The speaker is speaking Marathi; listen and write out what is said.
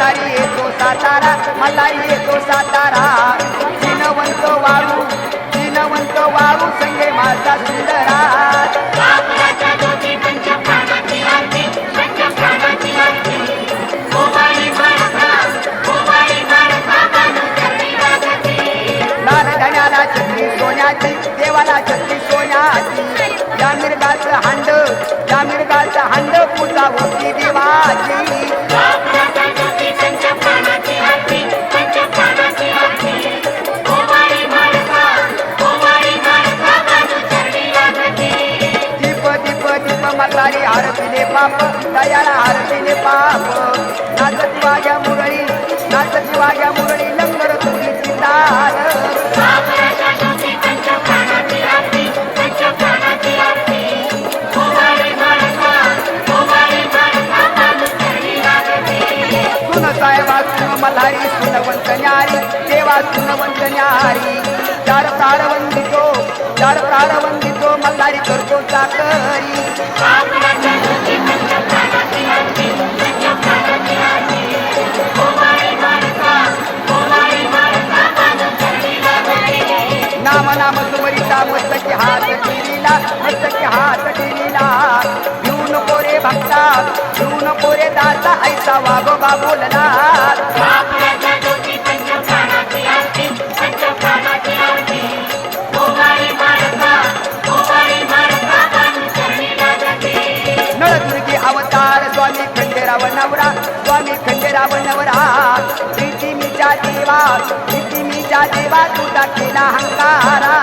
मलारी येतो सातारा मलारी येतो सातारा. दिनवंत वाळू दिनवंत वाळू संगे माझा सुंदरा. बापराच्या ज्योती पंच प्राणाची आरती पंच प्राणाची आरती. ओवाळे बाळका ओवाळे बाळका बाजू चरणी लागते लाल धण्याला छत्री सोन्याची देवाला छत्री सोन्याची. या मिरगाचं हांड या मिरगाचं हांड पूजा होती देवाची. दीप आरतीने पाप दयाला आरतीने पाप. नाचती वाघ्या मुरळी नाचती वाघ्या मुरळी लंगर तुझी तार सुनवंत न्यारी देवा सुनवंत न्यारी. चार प्रार वंदितो चार प्रार वंदितो मल्हारी करतो चाकरी. नाम नाम सुमरिता मस्तकी हात टिरीला मस्तकी हात टिरीला घेऊ नको रे भक्ता घेऊ नको रे दाता ऐसा वागोबा बोलला खंडेराव नवरा स्वामी खंडेराव नवरा. प्रीती मीच्या देवा प्रीती मीच्या देवा तुझा केला हंकारा